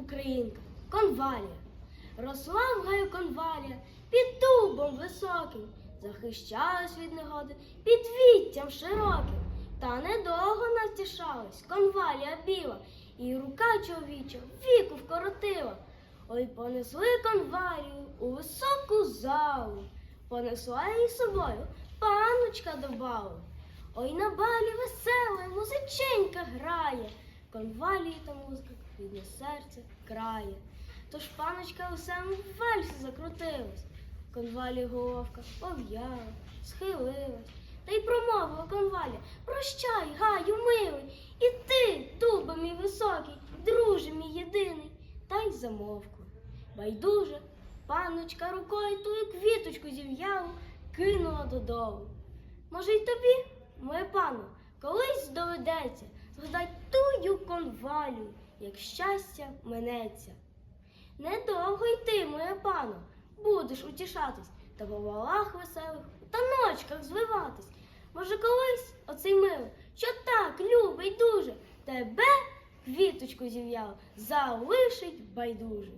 українка, конвалія. Росла в гаю конвалія під дубом високим, захищалась від негоди під віттям широким. Та недовго натішалась конвалія біла, і рука чоловіча віку вкоротила. Ой, понесли конвалію у високу залу, понесла її собою паночка до балу. Ой, на балі весела музиченька грає, конвалії та музика серце крає. Тож паночка у самому вальсі закрутилась, конвалі головка пов'яла, схилилась, та й промовила конваля Прощай, гаю, милий, і ти, дуба мій високий, друже мій єдиний, та й замовкла. Байдуже, паночка рукою тую квіточку зів'ялу кинула додолу. Може, й тобі, моє пану, колись доведеться згадать тую конвалю, як щастя минеться. Недовго йти, моє пану, будеш утішатись та по валах веселих та ночках звиватись. Може, колись оцей мило, що так любить дуже, тебе квіточку зів'яв, залишить байдуже.